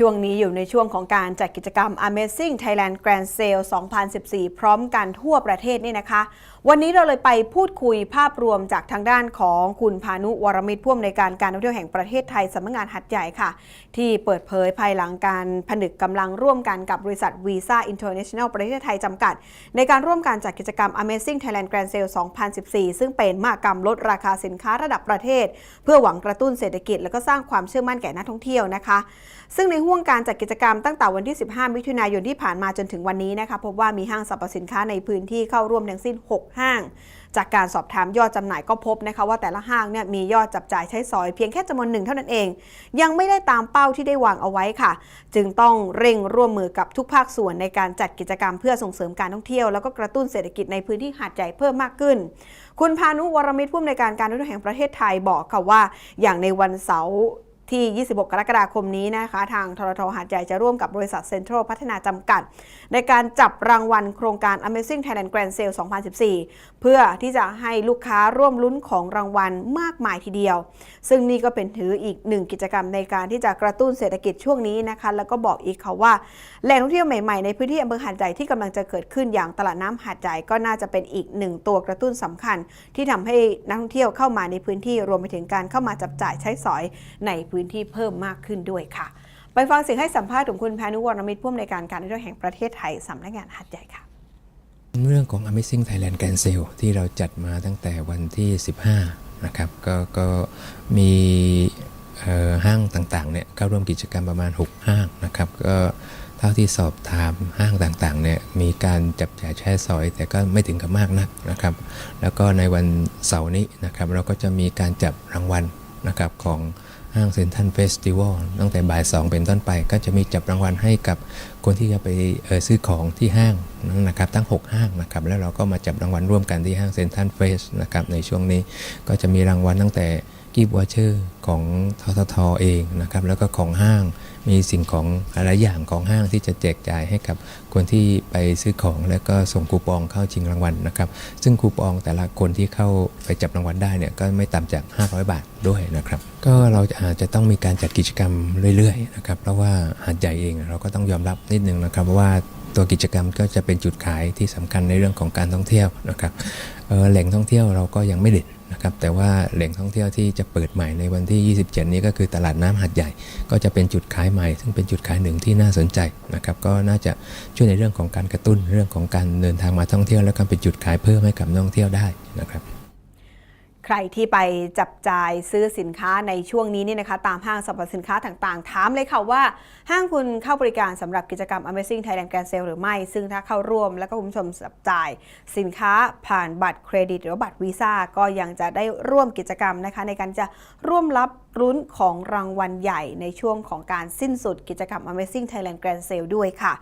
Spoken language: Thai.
ช่วงนี้อยู่ในช่วงของการจัดกิจกรรม Amazing Thailand Grand Sale 2014 พร้อมกันทั่วประเทศนี่นะคะ วันนี้เราเลยไปพูดคุยภาพรวมจากทางด้านของคุณพานุวรมิตรผู้อำนการการท่องเที่ยวแห่งประเทศไทยสำนักงานหัดใหญ่ค่ะ ที่เปิดเผยภายหลังการผนึกกำลังร่วมกันกับบริษัทวีซ่าอินเตอร์เนชั่นแนลประเทศไทยจำกัด ในการร่วมการจัดกิจกรรม Amazing Thailand Grand Sale 2014 ซึ่งเป็นมหกรรมลดราคาสินค้าระดับประเทศ เพื่อหวังกระตุ้นเศรษฐกิจและก็สร้างความเชื่อมั่นแก่นักท่องเที่ยวนะคะ ซึ่งในห่วงการจัดกิจกรรมตั้งแต่วันที่ 15 มิถุนายนที่ผ่านมาจนถึงวันนี้นะคะพบว่ามีห้างสรรพสินค้าในพื้นที่เข้าร่วมทั้งสิ้น 6 ห้าง จากการสอบถามยอดจำหน่ายก็พบนะคะว่าแต่ละห้างเนี่ยมียอดจับจ่ายใช้สอยเพียงแค่จำนวนหนึ่งเท่านั้นเอง ยังไม่ได้ตามเป้าที่ได้วางเอาไว้ค่ะ จึงต้องเร่งร่วมมือกับทุกภาคส่วนในการจัดกิจกรรมเพื่อส่งเสริมการท่องเที่ยวแล้วก็กระตุ้นเศรษฐกิจในพื้นที่หาดใหญ่เพิ่มมากขึ้น คุณพานุวรมิตรผู้อำนวยการการท่องเที่ยวแห่งประเทศไทยบอกค่ะว่า อย่างในวันเสาร์ ที่ 26 กรกฎาคมนี้นะคะ ทางทรทหาดใหญ่จะร่วมกับบริษัทเซ็นทรัลพัฒนาจำกัด ในการจับรางวัลโครงการ Amazing Thailand Grand Sale 2014 เพื่อที่จะให้ลูกค้าร่วมลุ้นของรางวัลมากมายทีเดียว ซึ่งนี่ก็เป็นถืออีกหนึ่งกิจกรรมในการที่จะกระตุ้นเศรษฐกิจช่วงนี้นะคะ แล้วก็บอกอีกค่ะว่า แหล่งท่องเที่ยวใหม่ๆในพื้นที่อำเภอหาดใหญ่ที่กำลังจะเกิดขึ้นอย่างตลาดน้ำหาดใหญ่ก็น่าจะเป็นอีกหนึ่งตัวกระตุ้นสำคัญ ที่ทำให้นักท่องเที่ยวเข้ามาในพื้นที่รวมไปถึงการเข้ามาจับจ่ายใช้สอยในพื้นที่เพิ่มมากขึ้นด้วยค่ะ ไปฟังเสียงให้สัมภาษณ์ของคุณพานุวรมิตรผู้อำนวยการการท่องเที่ยวแห่งประเทศไทยสำนักงานหาดใหญ่ค่ะเรื่องของ Amazing Thailand Grand Sale ที่เราจัดมาตั้งแต่วันที่ 15 นะครับ ก็ก็มีห้างต่างๆเนี่ยเข้าร่วมกิจกรรมประมาณ 6 ห้างนะครับก็เท่าที่สอบถามห้างต่างๆเนี่ยมีการจับจ่ายใช้สอย แต่ก็ไม่ถึงกับมากนักนะครับ แล้วก็ในวันเสาร์นี้นะครับเราก็จะมีการจับรางวัลนะครับของ ห้างเซ็นทรัลเฟสติวัลตั้งแต่บ่าย 2 เป็นต้นไป ก็จะมีจับรางวัลให้กับคนที่จะไปซื้อของที่ห้างนะครับทั้ง 6 ห้างนะครับแล้วเราก็มาจับรางวัลร่วมกันที่ห้างเซ็นทรัลเฟสนะครับในช่วงนี้ก็จะมีรางวัลตั้งแต่กิฟต์วอเชอร์ของทททเองนะครับแล้วก็ของห้าง มีสิ่งของหลายอย่างของห้างที่จะแจกจ่ายให้กับคนที่ไปซื้อของแล้วก็ส่งคูปองเข้าชิงรางวัลนะครับ ซึ่งคูปองแต่ละคนที่เข้าไปจับรางวัลได้เนี่ยก็ไม่ต่ำจาก 500 บาทด้วยนะครับ ก็เราอาจจะต้องมีการจัดกิจกรรมเรื่อยๆนะครับเพราะว่าหาดใหญ่เองเราก็ต้องยอมรับนิดนึงนะครับว่าตัวกิจกรรมก็จะเป็นจุดขายที่สำคัญในเรื่องของการท่องเที่ยวนะครับออแหล่งท่องเที่ยวเราก็ยังไม่เด็ด นะครับแต่ว่าแหล่งท่องเที่ยวที่จะเปิดใหม่ในวันที่ 27 นี้ก็คือตลาดน้ำหัดใหญ่ ก็จะเป็นจุดขายใหม่ ซึ่งเป็นจุดขายหนึ่งที่น่าสนใจนะครับก็น่าจะช่วยในเรื่องของการกระตุ้นเรื่องของการเดินทางมาท่องเที่ยว และการเป็นจุดขายเพิ่มให้กับนักท่องเที่ยวได้นะครับ ใครที่ไปจับจ่ายซื้อสินค้าในช่วงนี้นี่นะคะ ตามห้างสรรพสินค้าต่างๆ ถามเลยค่ะว่าห้างคุณเข้าบริการสำหรับกิจกรรม Amazing Thailand Grand Sale หรือไม่ ซึ่งถ้าเข้าร่วมแล้วก็คุณผู้ชมจับจ่ายสินค้าผ่านบัตรเครดิต หรือบัตรวีซ่าก็ยังจะได้ร่วมกิจกรรมนะคะ ในการจะร่วมรับรุ้นของรางวัลใหญ่ในช่วงของการสิ้นสุดกิจกรรม Amazing Thailand Grand Sale ด้วยค่ะ